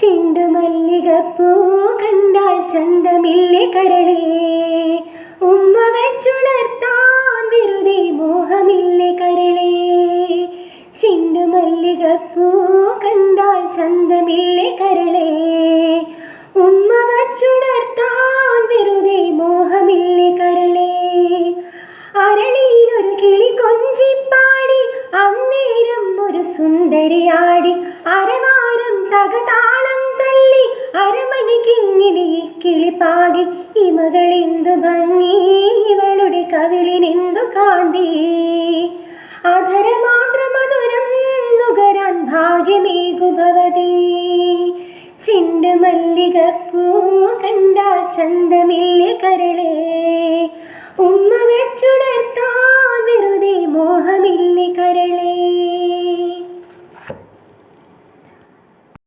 ചിണ്ടുമല്ലികപ്പൂ കണ്ടാൽ ചന്തമില്ലേ കരളേ? ഉമ്മ വെച്ചുണർത്താൻ വെറുതെ മോഹമില്ലേ കരളേ? പൂ കണ്ടാൽ ചന്തമില്ലേ കരളേ? ഉമ്മ വച്ചുണർത്താൻ വെറുതെ മോഹമില്ലേ കരളേ? അരളിയിലൊരു കിളി കൊഞ്ചിപ്പാടി അന്നേരം ഒരു സുന്ദരിയാടി അരവാരം തകതാളം കിളിപ്പാകി ഇമകളെന്തു ഭംഗി ഇവളുടെ കവിളിനെന്തു കാന്തി? അധരമാത്രമധുരം നുകരാൻ ഭാഗ്യമേകു ഭവതി മല്ലിക മല്ലികപ്പൂ കണ്ടാൽ ചന്തമില്ലേ കരളേ?